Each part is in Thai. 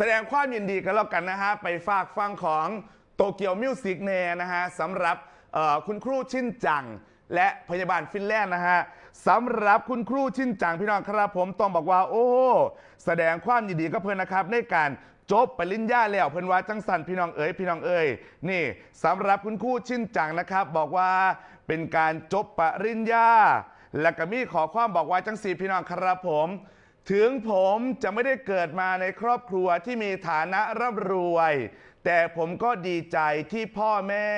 แสดงความยินดีกันแล้วกันนะฮะ ไปฝากฟังของโตเกียวมิวสิกเนนะฮะสำหรับคุณครูชินจัง และพยาบาลฟินแลนด์นะฮะสำหรับคุณครูชินจังพี่น้องครับผมต้องบอกว่า โอ้แสดงความยินดีกับเพื่อนนะครับในการจบปริญญาแล้วเพื่อนว่าจังสันพี่น้องเอ๋ยพี่น้องเอ๋ยนี่สำหรับคุณครูชินจังนะครับ บอกว่าเป็นการจบปริญญา และก็มีขอความบอกว่าจังสีพี่น้องครับผม ถึงผมจะไม่ได้เกิดมาในครอบครัวที่มีฐานะร่ำรวย แต่ผมก็ดีใจที่พ่อแม่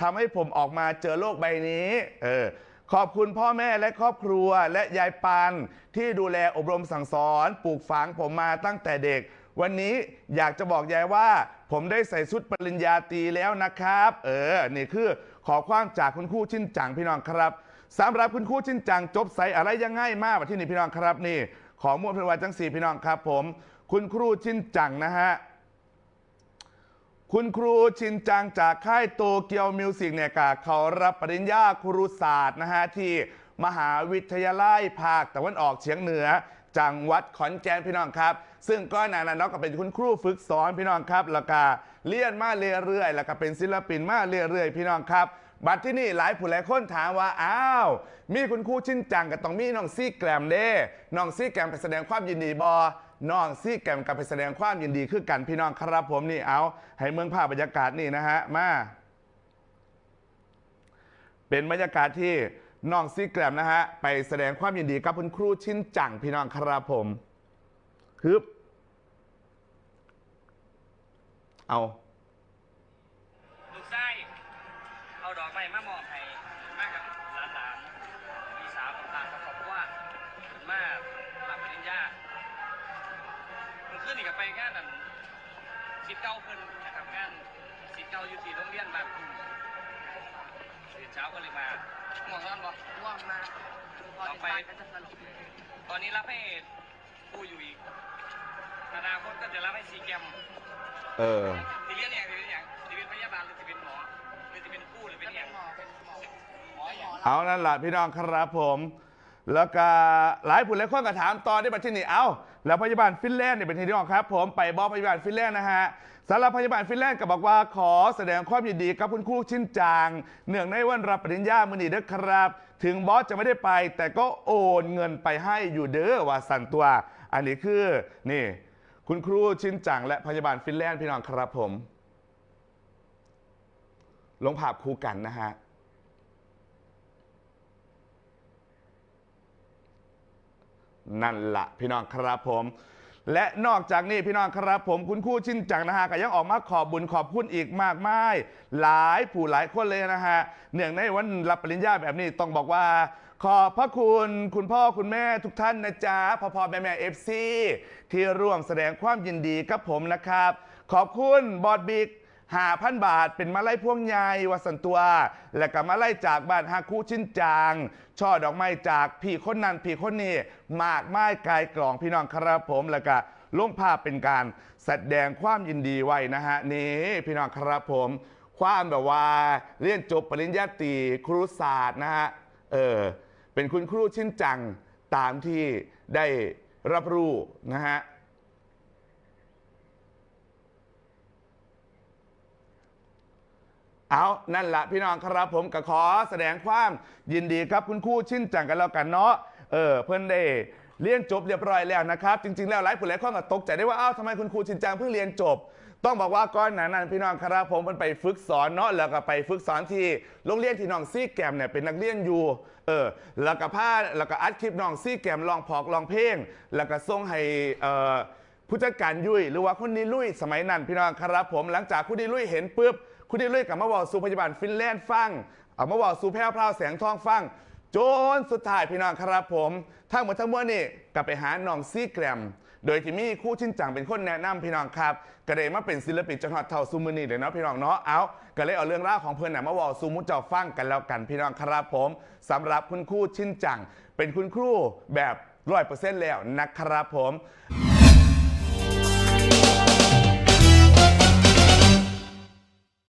ทำให้ผมออกมาเจอโลกใบนี้เออขอบคุณพ่อแม่และครอบครัวและยายปัน ที่ดูแลอบรมสั่งสอนปลูกฝังผมมาตั้งแต่เด็ก วันนี้อยากจะบอกยายว่า ผมได้ใส่ชุดปริญญาตรีแล้วนะครับ เออ นี่คือขอความจากคุณครูชินจังพี่น้องครับสำหรับคุณครูชินจังจบใส่อะไรยังงมากกว่าที่นี่พี่น้องครับนี่ ของมวลเพนวัจังสีพี่น้องครับผม คุณครูชินจังนะฮะคุณครูชินจังจากค่ายโตเกียวมิวสิกเนี่ยกะเขารับปริญญาครุศาสตร์นะฮะที่มหาวิทยาลัยภาคตะวันออกเฉียงเหนือ จังหวัดขอนแก่นพี่น้องครับ ซึ่งก็นานนั้นก็เป็นคุณครูฝึกสอนพี่น้องครับแล้วก็เรียนมาเรื่อยๆแล้วก็เป็นศิลปินมาเรื่อยๆพี่น้องครับ บัดที่นี่หลายผู้หลายคนถามว่า อ้าว มีคุณครูชินจังกับต้องมีน้องซี่แกรมเด้น้องซี่แกรมไปแสดงความยินดีบอน้องซี่แกรมกับไปแสดงความยินดีคือกันพี่น้องครับผมนี่เอา ให้เมืองภาพบรรยากาศนี่นะฮะมาเป็นบรรยากาศที่น้องซี่แกรมนะฮะไปแสดงความยินดีกับคุณครูชินจังพี่น้องครับผมฮึบเอา ลูกไส้เอาดอกไม้มามอบให้มากับหลานหลานพี่สาวของทางกับครอบครัวมารับปริญญามันขึ้นอีกกับไปงานนั่นสิทธิ์เก่าเพิ่นนะครับงานสิทธิ์เก่าอยู่ที่โรงเรียนบ้านทุ่งตื่นเช้าก็เลยมาห่วงนอนบ่ว่างมากพอติดตามก็จะสนุกตอนนี้รับให้ผู้อยู่อีกอนาคตก็จะรับให้ซีแกมเออสิเรียนอย่างเรียนอย่ เอานั่นแหละพี่น้องครับผม แล้วก็หลายผู้หลายคนก็ถามตอนที่มาที่นี่เอาแล้วพยาบาลฟินแลนด์เนี่ยเป็นที่น้องครับ ผมไปบอกพยาบาลฟินแลนด์นะฮะสำหรับพยาบาลฟินแลนด์ก็บอกว่าขอแสดงความยินดีกับคุณครูชินจางเนื่องในวันรับปริญญามือนีเด้อครับ ถึงบอสจะไม่ได้ไป แต่ก็โอนเงินไปให้อยู่เด้อว่าสันตัว อันนี้คือนี่ คุณครูชินจังและพยาบาลฟินแลนด์พี่น้องครับผมลงภาพคู่กันนะฮะ นั่นละพี่น้องครับผม และนอกจากนี้พี่น้องครับผมคุณคู่ชินจังนะฮะก็ยังออกมาขอบบุญขอบคุณอีกมากมายหลายผู้หลายคนเลยนะฮะเนื่องในวันรับปริญญาแบบนี้ต้องบอกว่าขอบพระคุณคุณพ่อคุณแม่ทุกท่านนะจ๊ะพ่อพ่อแม่แม่เอฟซีที่ร่วมแสดงความยินดีกับผมนะครับ ขอบคุณบอดบิ๊ก หาพันบาทเป็นมาไล่พวงใหญ่วัสันตัว และก็มาไล่จากบ้านฮาคุชินจาง ช่อดอกไม้จากพี่คนนั้นพี่คนนี้มากไม้กายกล่องพี่น้องครับผมแล้วก็ลงภาพเป็นการแสดงความยินดีไว้นะฮะนี่พี่น้องครับผม ความแบบว่าเรียนจบปริญญาตรีครุศาสตร์นะฮะเออเป็นคุณครูชินจังตามที่ได้รับรู้นะฮะ เอานั่นละพี่น้องครับผมก็ขอแสดงความยินดีครับคุณครู่ชินจังกันแล้วกันเนาะเออเพื่อนได้เรียนจบเรียบร้อยแล้วนะครับจริงๆแล้วหลายผู้หลายคนก็ตกใจได้ว่าอ้าวทำไมคุณครูชินจังเพิ่งเรียนจบ ต้องบอกว่าก้อนหนานั้นพี่น้องครับผมมันไปฝึกสอนเนาะแล้วก็ไปฝึกสอนที่โรงเรียนที่น้องซี่แกมเนี่ยเป็นนักเรียนอยู่เออแล้วก็พาแล้วก็อัดคลิปน้องซี่แกมลองพอกลองเพลงแล้วก็ส่งให้เอ่อผู้จัดการยุ้ยหรือว่าคุณนิลุยสมัยนั้นพี่น้องครับผมหลังจากคุณนิลุยเห็นปุ๊บ คุณนิลุยกับมาบอกสู่พยาบาลฟินแลนด์ฟังเอามาบอกสู่แพร่วพราวแสงทองฟังจนสุดท้ายพี่น้องครับผม ทั้งหมดทั้งมวลนี่กลับไปหาน้องซี่แกรม โดยที่มีคู่ชินจังเป็นคนแนะนำพี่น้องครับก็เลยมาเป็นศิลปินจังหวัดเท่าซูมือนี่เดี๋ยเนาะพี่น้องเนาะเอาก็เลยเอาเรื่องราวของเพื่อนน่ะมาบอกสู่มุจเจ้าฟังกันแล้วกันพี่น้องครับผมสำหรับคุณคู่ชินจัง เป็นคุณครูแบบร้อยเปอร์เซ็นต์แล้วนะครับผม